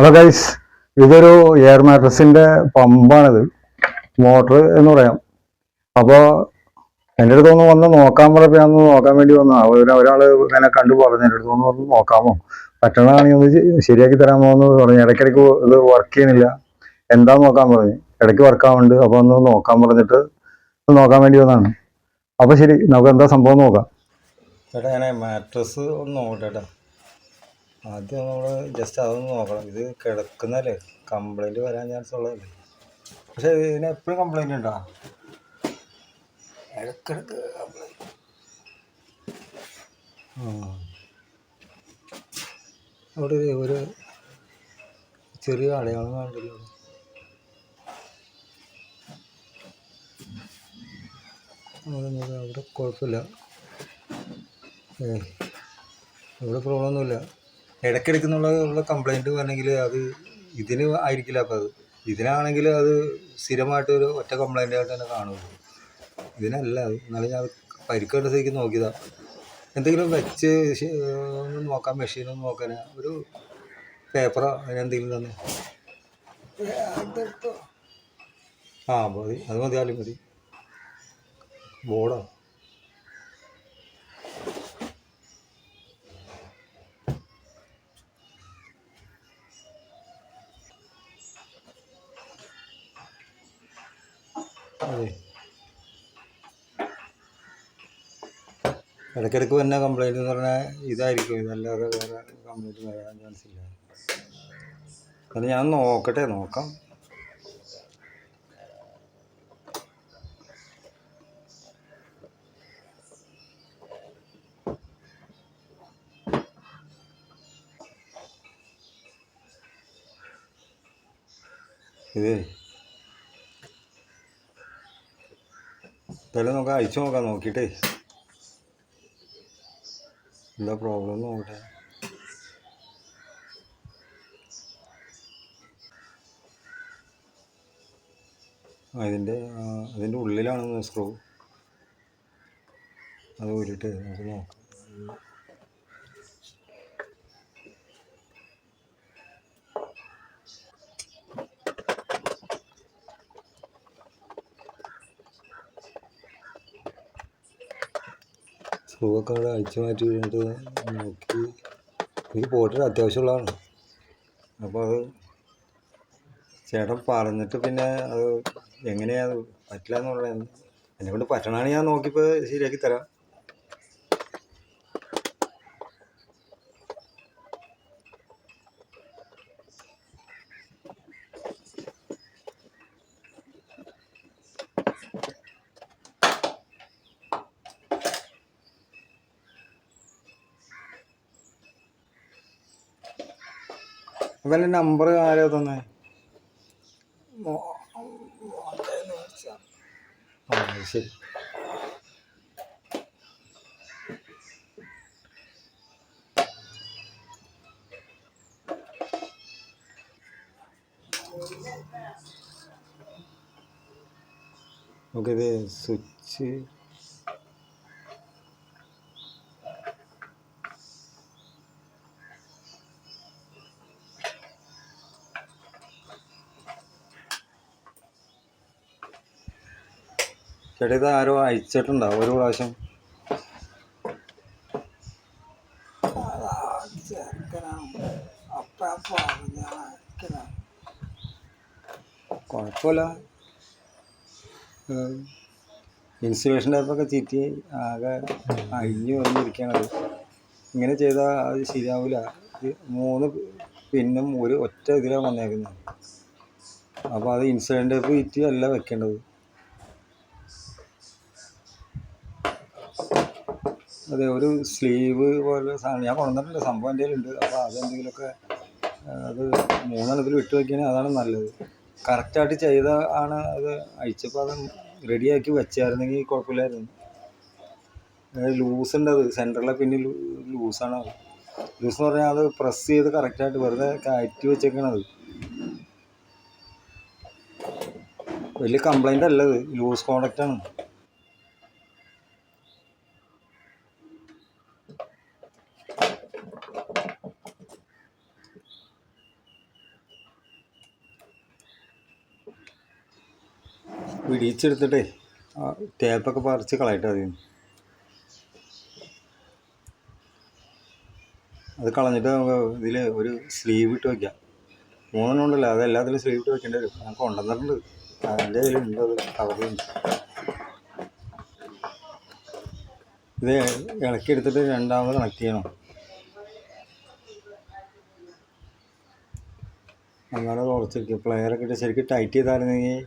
Hello guys ഇതൊരു air മാട്രസിന്റെ പമ്പാണിത്. മോട്ടർ എന്ന് പറയാം. അപ്പോൾ എന്റെ അടുത്ത് ഒന്ന് വന്ന് നോക്കാൻ പറഞ്ഞപ്പോൾ ഞാൻ നോക്കാൻ വേണ്ടി വന്ന. ഒരാൾ ഇങ്ങനെ കണ്ടു പറഞ്ഞു എന്റെ അടുത്ത് വന്ന് നോക്കാമോ പറ്റണതാണെങ്കിൽ ഒന്ന് ശരിയാക്കി തരാമോ എന്ന് പറഞ്ഞു. ഇടയ്ക്കിടയ്ക്ക് ഇത് വർക്ക് ചെയ്യുന്നില്ല. എന്താ നോക്കാൻ പറഞ്ഞു? ഇടയ്ക്ക് വർക്ക് ആവുന്നുണ്ട്. അപ്പോൾ ഒന്ന് നോക്കാൻ പറഞ്ഞിട്ട് നോക്കാൻ വേണ്ടി വന്നാണ് അപ്പോൾ ശരി നമുക്ക് എന്താ സംഭവം നോക്കാം. ചേട്ടാ ഞാൻ മാട്രസ് ഒന്ന് നോക്കട്ടെ ആദ്യം നമ്മൾ ജസ്റ്റ് അതൊന്ന് നോക്കണം. ഇത് കിടക്കുന്നല്ലേ? കംപ്ലൈന്റ് വരാൻ ചാൻസ് ഉള്ളതല്ലേ? പക്ഷേ ഇതിന് എപ്പോഴും കംപ്ലൈന്റ് ഉണ്ടോ? ഇടക്കിടക്ക് കംപ്ലൈന്റ് അവിടെ ഒരു- ചെറിയ അടയാളം കണ്ടല്ലോ അവിടെ അവിടെ കുഴപ്പമില്ല. ഏ ഇവിടെ പ്രോബ്ലം ഒന്നുമില്ല. ഇടയ്ക്കിടയ്ക്ക് എന്നുള്ള കംപ്ലൈന്റ് വേണമെങ്കിൽ അത് ഇതിന് ആയിരിക്കില്ല. അപ്പോൾ അത് ഇതിനാണെങ്കിൽ അത് സ്ഥിരമായിട്ട് ഒരു ഒറ്റ കംപ്ലൈന്റ് ആയിട്ട് തന്നെ കാണുള്ളൂ. ഇതിനല്ല അത് എന്നാലും ഞാൻ പരിക്കേണ്ട സ്ഥിതിക്ക് നോക്കിയതാ. എന്തെങ്കിലും വെച്ച് ഒന്ന് നോക്കാം മെഷീനൊന്നും നോക്കാൻ ഒരു പേപ്പറോ അതിനെന്തെങ്കിലും തന്നെ. ആ മതി. അത് മതിയാലും മതി. ബോർഡോ? അതെ. ഇടയ്ക്കിടയ്ക്ക് വന്ന കംപ്ലൈന്റ് എന്ന് പറഞ്ഞാൽ ഇതായിരിക്കും. ഇതല്ലാതെ വേറെ കംപ്ലൈന്റ് വരാൻ ചാൻസ് ഇല്ല. അത് ഞാൻ നോക്കട്ടെ നോക്കാം. ഇത് എന്തായാലും നമുക്ക് അയച്ചു നോക്കാം നോക്കിയിട്ടേ. എന്താ പ്രോബ്ലം നോക്കട്ടെ. അതിന്റെ അതിന്റെ ഉള്ളിലാണ് സ്ക്രൂ അത് ഊരിയിട്ട് നമുക്ക് നോക്കാം. സ്ക്രൂ ഒക്കെ അവിടെ അഴിച്ചു മാറ്റി കഴിഞ്ഞിട്ട് നോക്കി. എനിക്ക് പോയിട്ട് അത്യാവശ്യമുള്ളതാണ്. അപ്പോൾ അത് ചേട്ടൻ പറഞ്ഞിട്ട് പിന്നെ അത് എങ്ങനെയാണ് പറ്റില്ല എന്നുള്ളത് എന്നെ കൊണ്ട് പറ്റണാണെങ്കിൽ ഞാൻ നോക്കിയപ്പോൾ ശരിയാക്കി തരാം. അവന്റെ നമ്പർ ആരോ തന്നെ? ശരി. ഓക്കെ ഇത് സ്വിച്ച് ചേട്ടാ ഇത് ആരോ അയച്ചിട്ടുണ്ടാവും. ഒരു പ്രാവശ്യം. കുഴപ്പമില്ല. ഇൻസുലേഷൻ ടൈപ്പൊക്കെ ചീറ്റി ആകെ അഴിഞ്ഞു വന്നിരിക്കുകയാണത് ഇങ്ങനെ ചെയ്താൽ അത് ശരിയാവില്ല മൂന്ന് പിന്നും ഒരു ഒറ്റ ഇതിലാണ് വന്നേക്കുന്നത്. അപ്പോൾ അത് ഇൻസുലേഷൻ ടൈപ്പ് ചീറ്റി അല്ല വെക്കേണ്ടത്. അതെ ഒരു സ്ലീവ് പോലെ സാധനം. ഞാൻ കൊണ്ടുവന്നിട്ടില്ല സംഭവം എന്റെ കയ്യിലുണ്ട്. അപ്പോൾ അതെന്തെങ്കിലുമൊക്കെ അത് മൂന്നെണ്ണത്തിൽ വിട്ടു വയ്ക്കാൻ അതാണ് നല്ലത്. കറക്റ്റായിട്ട് ചെയ്ത ആണ് അത്. അയച്ചപ്പോൾ അത് റെഡിയാക്കി വെച്ചായിരുന്നെങ്കിൽ കുഴപ്പമില്ലായിരുന്നു. ലൂസ് ഉണ്ട് അത്. സെന്ററിലെ പിന്നെ ലൂസാണ് അത്. ലൂസ് എന്ന് പറഞ്ഞാൽ അത് പ്രസ് ചെയ്ത് കറക്റ്റായിട്ട് വെറുതെ കയറ്റി വെച്ചേക്കണത് വലിയ കംപ്ലൈന്റ് അല്ലത് ലൂസ് കോണ്ടാക്റ്റ് ആ ടേപ്പൊക്കെ പറിച്ച് കളയട്ടെ അതിൽ അത് കളഞ്ഞിട്ട് നമുക്ക് ഇതിൽ ഒരു സ്ലീവ് ഇട്ട് വയ്ക്കാം മൂന്നെണ്ണം ഉണ്ടല്ലോ അത് എല്ലാത്തിലും സ്ലീവ് ഇട്ട് വെക്കേണ്ടി വരും. ഞാൻ കൊണ്ടുവന്നിട്ടുണ്ട്. അതിന്റെ കയ്യിലുണ്ട് അത് കവറിലുണ്ട് ഇത് ഇളക്കി എടുത്തിട്ട് രണ്ടാമത് കണക്ട് ചെയ്യണം. അങ്ങനെ ഉറച്ചിരിക്കും പ്ലെയറൊക്കെ ഇട്ട് ശരിക്കും ടൈറ്റ് ചെയ്തായിരുന്നെങ്കിൽ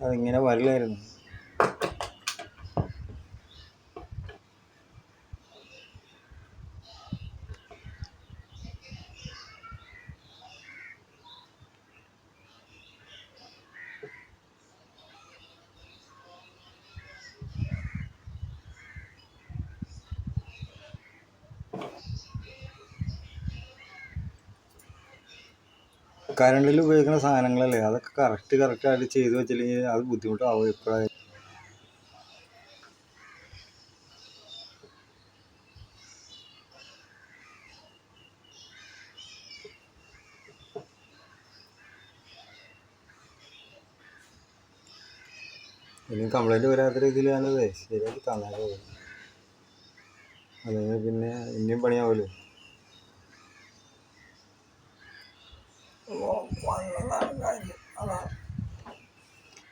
അതിങ്ങനെ വരില്ലായിരുന്നു കറണ്ടിൽ ഉപയോഗിക്കുന്ന സാധനങ്ങളല്ലേ? അതൊക്കെ കറക്റ്റ് കറക്റ്റായിട്ട് ചെയ്തു വെച്ചില്ലെങ്കിൽ അത് ബുദ്ധിമുട്ടാവും എപ്പോഴായാലും. ഇനി കംപ്ലൈന്റ് വരാത്ത രീതിയിൽ ഞാനത് ശരിയാക്കി തന്നേക്കാം അല്ലെങ്കിൽ പിന്നെ ഇനിയും പണിയാവുമല്ലോ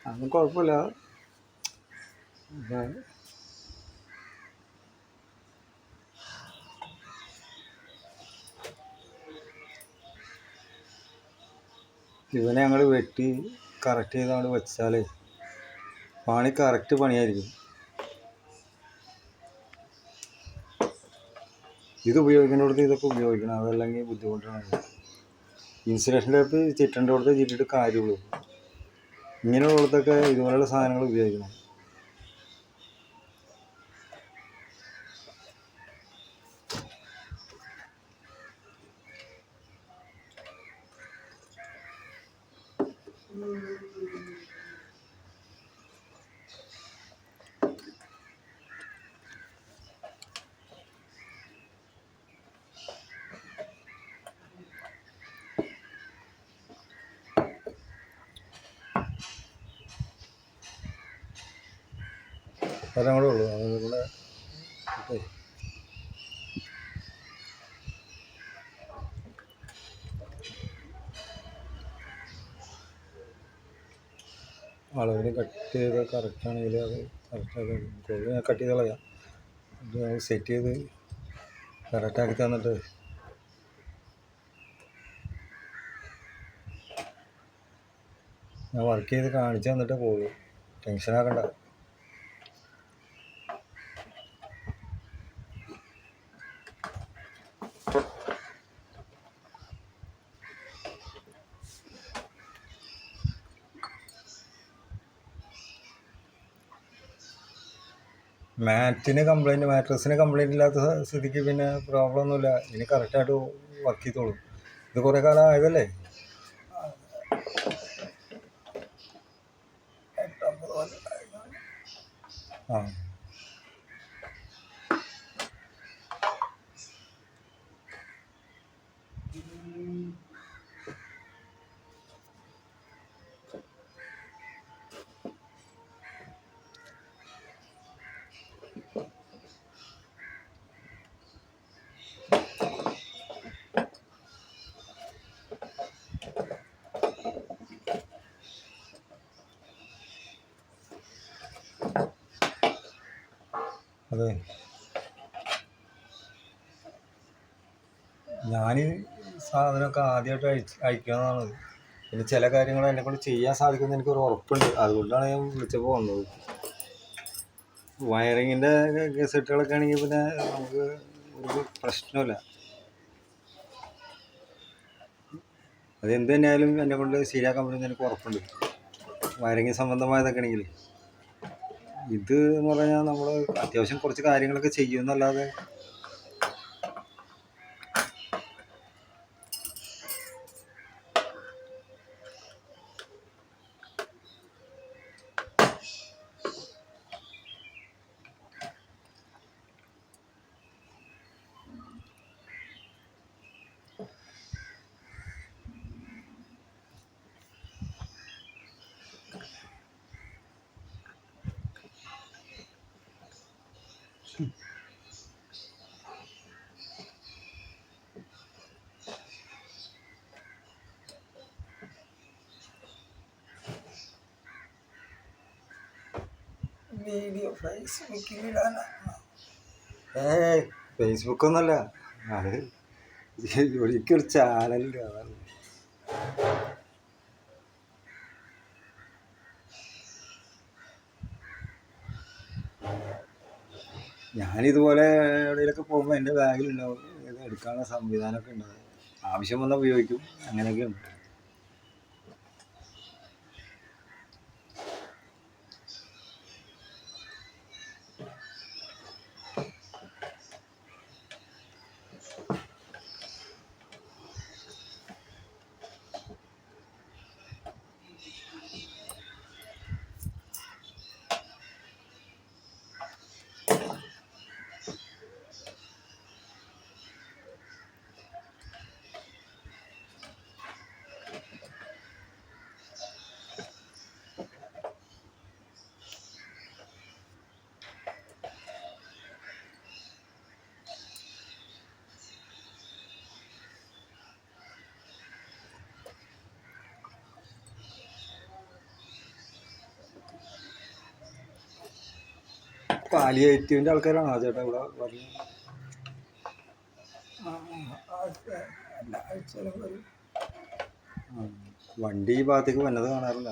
അതൊന്നും കുഴപ്പമില്ല ഇവനെ ഞങ്ങൾ വെട്ടി കറക്റ്റ് ചെയ്ത് അങ്ങോട്ട് വെച്ചാലേ പണി കറക്റ്റ് പണിയായിരിക്കും. ഇത് ഉപയോഗിക്കുന്നിടത്ത് ഇതൊക്കെ ഉപയോഗിക്കണം അതല്ലെങ്കിൽ ബുദ്ധിമുട്ടാണ്. ഇൻസുലേഷൻ അടുത്ത് ചിറ്റന്റെ കൊടുത്ത് ചിട്ടിട്ട് കാര്യമുള്ളൂ. ഇങ്ങനെയുള്ളിടത്തൊക്കെ ഇതുപോലെയുള്ള സാധനങ്ങൾ ഉപയോഗിക്കണം. അതെല്ലാം കൂടെ ഉള്ളൂ. അതും കൂടെ കട്ട് ചെയ്ത് കറക്റ്റാണെങ്കിൽ അത് കറക്റ്റാക്കി കോഴി ഞാൻ കട്ട് ചെയ്ത് കളയാം. ഇത് സെറ്റ് ചെയ്ത് കറക്റ്റാക്കി തന്നിട്ട് ഞാൻ വർക്ക് ചെയ്ത് കാണിച്ചു തന്നിട്ടേ പോകുള്ളൂ ടെൻഷനാക്കണ്ട മാറ്റിന് കംപ്ലൈന്റ് മാട്രസിന് കംപ്ലൈന്റ് ഇല്ലാത്ത സ്ഥിതിക്ക് പിന്നെ പ്രോബ്ലം ഒന്നുമില്ല. ഇനി കറക്റ്റായിട്ട് വർക്ക് ചെയ്തോളും. ഇത് കുറേ കാലം ആയതല്ലേ? ആ. അതെ. ഞാൻ സാധനമൊക്കെ ആദ്യമായിട്ട് അയച്ച് അയക്കുന്നതാണ് പിന്നെ ചില കാര്യങ്ങൾ എന്നെ കൊണ്ട് ചെയ്യാൻ സാധിക്കുമെന്ന് എനിക്കൊരു ഉറപ്പുണ്ട്. അതുകൊണ്ടാണ് ഞാൻ വിളിച്ചപ്പോൾ വന്നത്. വയറിങ്ങിന്റെ ഗസറ്റുകളൊക്കെ ആണെങ്കിൽ പിന്നെ നമുക്ക് ഒരു പ്രശ്നമില്ല അതെന്ത് തന്നെയായാലും എന്നെ കൊണ്ട് ശരിയാക്കാൻ പറ്റുമെന്ന് എനിക്ക് ഉറപ്പുണ്ട്. വയറിങ് സംബന്ധമായതൊക്കെ ആണെങ്കിൽ ഇത് എന്ന് പറഞ്ഞാൽ നമ്മൾ അത്യാവശ്യം കുറച്ച് കാര്യങ്ങളൊക്കെ ചെയ്യുമെന്നല്ലാതെ വീഡിയോ ഫേസ്ബുക്കിൽ ഏയ് ഫേസ്ബുക്കൊന്നുമല്ല അത് ഒരിക്കൽ ചാനലില്ല ഞാനിതുപോലെ എവിടെയെങ്കിലൊക്കെ പോകുമ്പോൾ എന്റെ ബാഗിലുണ്ടാവും. എടുക്കാനുള്ള സംവിധാനമൊക്കെ ഉണ്ടാവും ആവശ്യം വന്നാൽ ഉപയോഗിക്കും. അങ്ങനെയൊക്കെയുണ്ട്. പാലിയേറ്റീവിന്റെ ആൾക്കാരാണോ ചേട്ടാ ഇവിടെ പറഞ്ഞത് എല്ലാ ആഴ്ചയിലും വരും ആ. വണ്ടി ഈ ഭാഗത്തേക്ക് വന്നത് കാണാറില്ല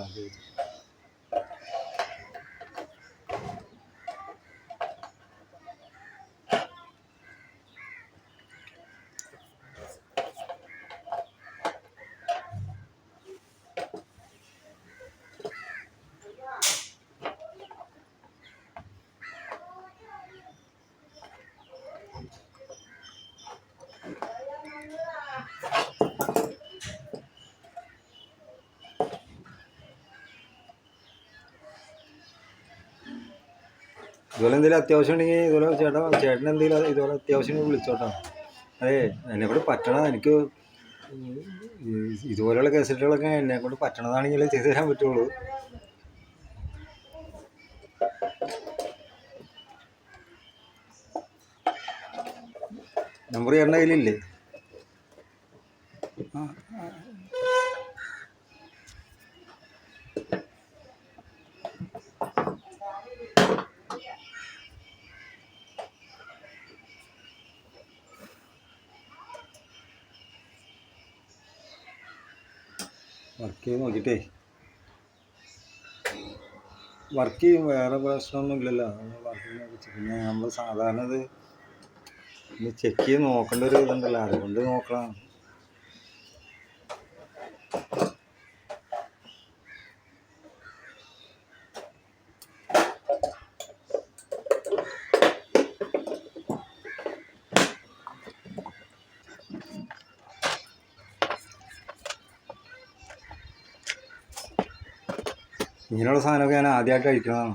ഇതുപോലെ എന്തെങ്കിലും അത്യാവശ്യം ഉണ്ടെങ്കിൽ ഇതുപോലെ ചേട്ടാ ചേട്ടൻ എന്തെങ്കിലും ഇതുപോലെ അത്യാവശ്യം വിളിച്ചോട്ടോ. അതെ എന്നെ കൂടെ പറ്റണ എനിക്ക് ഇതുപോലെയുള്ള കേസറ്റുകളൊക്കെ എന്നെ കൊണ്ട് പറ്റണതാണെങ്കിൽ ചെയ്തു തരാൻ പറ്റുള്ളൂ. നമ്പർ ചേട്ടന്റെ കയ്യിലില്ലേ? ആ ചെയ്ത് നോക്കിയിട്ടേ. വർക്ക് ചെയ്യും വേറെ പ്രശ്നമൊന്നും ഇല്ലല്ലോ പിന്നെ നമ്മൾ സാധാരണ ഇത് ചെക്ക് ചെയ്ത് നോക്കേണ്ട ഒരു ഇതുണ്ടല്ലോ. അതുകൊണ്ട് നോക്കണം. ഇങ്ങനെയുള്ള സാധനമൊക്കെ ഞാൻ ആദ്യമായിട്ട് കഴിക്കുന്നതാണ്.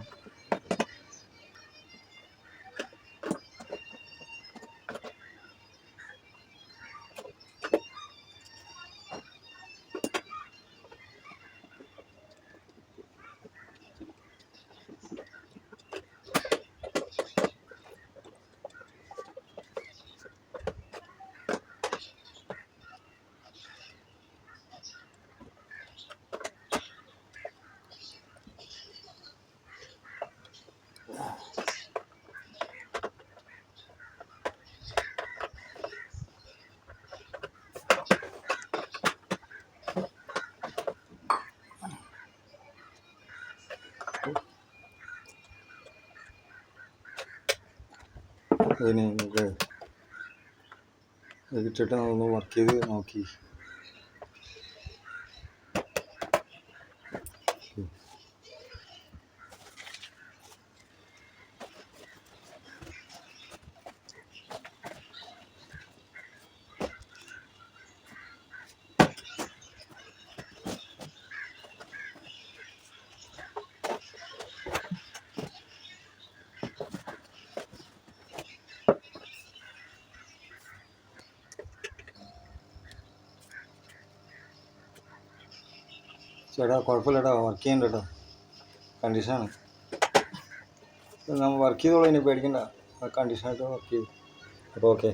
അതിന് നമുക്ക് ഇട്ടിട്ട് ഒന്ന് വർക്ക് ചെയ്ത് നോക്കി. ചേട്ടാ കുഴപ്പമില്ലടാ. വർക്ക് ചെയ്യണ്ട കേട്ടോ കണ്ടീഷനാണ് നമ്മൾ വർക്ക് ചെയ്തോളൂ ഇനി പേടിക്കണ്ട. കണ്ടീഷനായിട്ട് വർക്ക് ചെയ്തു അപ്പോൾ ഓക്കെ